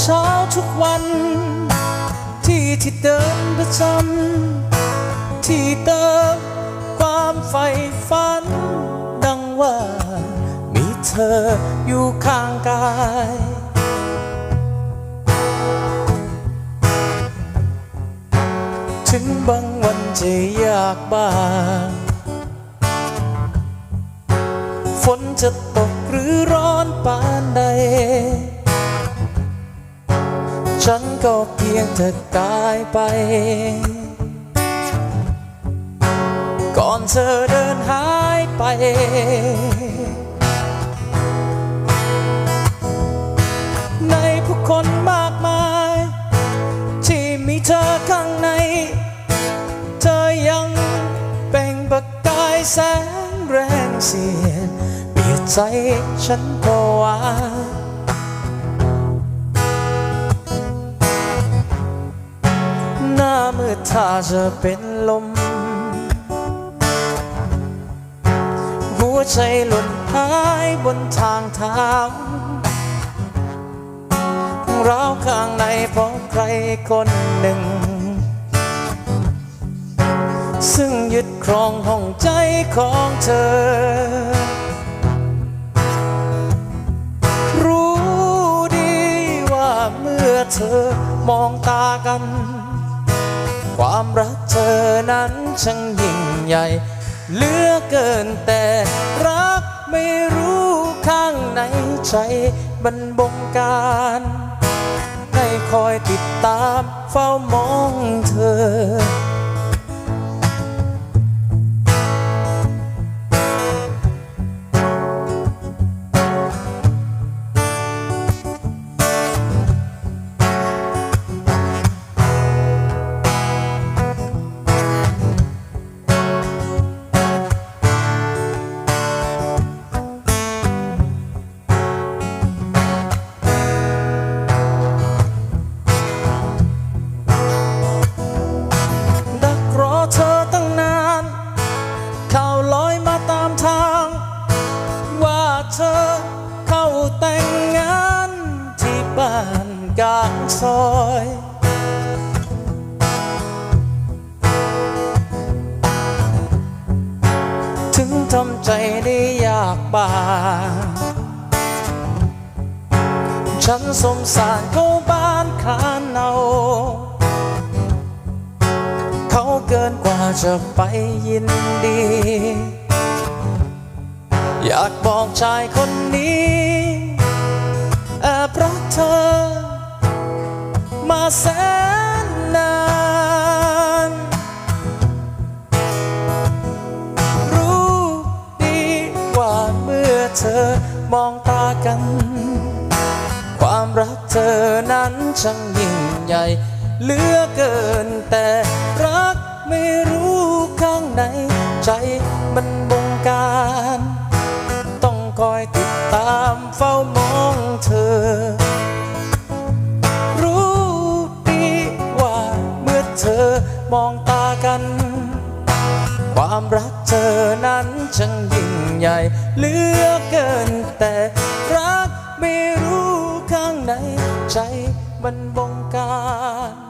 เช้าทุกวัน ที่ที่เดินประจำที่เติมความใฝ่ฝัน ดังว่า มีเธออยู่ข้างกายถึงบางวันจะยากบ้าง ฝนจะตกหรือร้อนปานใด ฉันก็เพียงแต่กายไป ก่อนเธอเดินหายไป ในผู้คนมากมาย ที่มีเธอข้างใน เธอยังเปล่งประกายแสงแรงเสียดเบียดใจฉันก็ว่า ถ้าจะเป็นลม หัวใจหล่นหายบนทางเท้าเราวข้างในเพราะใครคนหนึ่ง ซึ่งยึดครองห้องใจของเธอ รู้ดีว่าเมื่อเธอมองตากัน ความรักเธอนั้นช่างยิ่งใหญ่เหลือเกินแต่รักไม่รู้ข้างในใจบันบงการให้คอยติดตามเฝ้ามองเธอ กลางซอยถึงทำใจได้ยากบางฉันสงสารเขาบ้านคานเอาเขาเกินกว่าจะไปยินดี อยากบอกชายคนนี้ แสนนาน รู้ดีว่าเมื่อเธอมองตากัน ความรักเธอนั้นช่างยิ่งใหญ่เหลือเกินแต่รักไม่รู้ข้างในใจมันบงการ ต้องคอยติดตามเฝ้ามองเธอ เมื่อเธอมองตากัน ความรักเธอนั้นช่างยิ่งใหญ่เหลือเกินแต่รักไม่รู้ข้างในใจมันบงการ